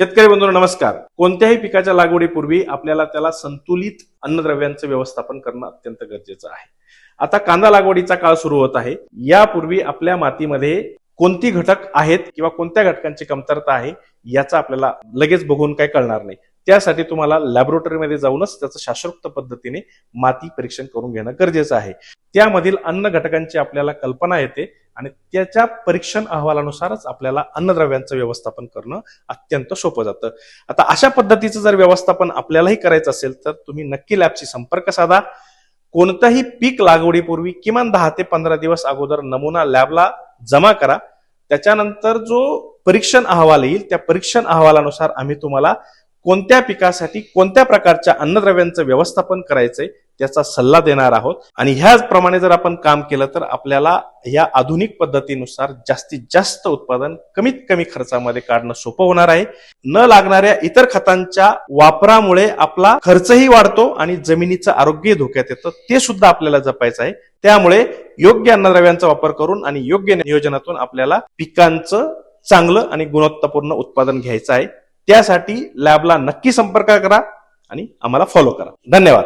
शेतकरी बंधू नमस्कार. कोणत्याही पिकाच्या लागवडीपूर्वी आपल्याला त्याला संतुलित अन्नद्रव्यांचं व्यवस्थापन करणं अत्यंत गरजेचं आहे. आता कांदा लागवडीचा काळ सुरू होत आहे. यापूर्वी आपल्या मातीमध्ये कोणती घटक आहेत किंवा कोणत्या घटकांची कमतरता आहे याचा आपल्याला लगेच बघून काही कळणार नाही. त्यासाठी तुम्हाला लॅबोरेटरीमध्ये जाऊनच त्याचं शास्त्रोक्त पद्धतीने माती परीक्षण करून घेणं गरजेचं आहे. त्यामधील अन्न घटकांची आपल्याला कल्पना येते. आणि त्याच्या परीक्षण अहवालानुसारच आपल्याला अन्नद्रव्यांचं व्यवस्थापन करणं अत्यंत सोपं जातं. आता अशा पद्धतीचं जर व्यवस्थापन आपल्यालाही करायचं असेल तर तुम्ही नक्की लॅबशी संपर्क साधा. कोणत्याही पीक लागवडीपूर्वी किमान दहा ते पंधरा दिवस अगोदर नमुना लॅबला जमा करा. त्याच्यानंतर जो परीक्षण अहवाल येईल त्या परीक्षण अहवालानुसार आम्ही तुम्हाला कोणत्या पिकासाठी कोणत्या प्रकारच्या अन्नद्रव्यांचं व्यवस्थापन करायचंय त्याचा सल्ला देणार आहोत. आणि ह्याचप्रमाणे जर आपण काम केलं तर आपल्याला या आधुनिक पद्धतीनुसार जास्तीत जास्त उत्पादन कमीत कमी खर्चामध्ये काढणं सोपं होणार आहे. न लागणाऱ्या इतर खतांच्या वापरामुळे आपला खर्चही वाढतो आणि जमिनीचं आरोग्य धोक्यात येतं. ते सुद्धा आपल्याला जपायचं आहे. त्यामुळे योग्य अन्नद्रव्यांचा वापर करून आणि योग्य नियोजनातून आपल्याला पिकांचं चांगलं आणि गुणवत्तापूर्ण उत्पादन घ्यायचं आहे. त्यासाठी लॅबला नक्की संपर्क करा आणि आम्हाला फॉलो करा. धन्यवाद.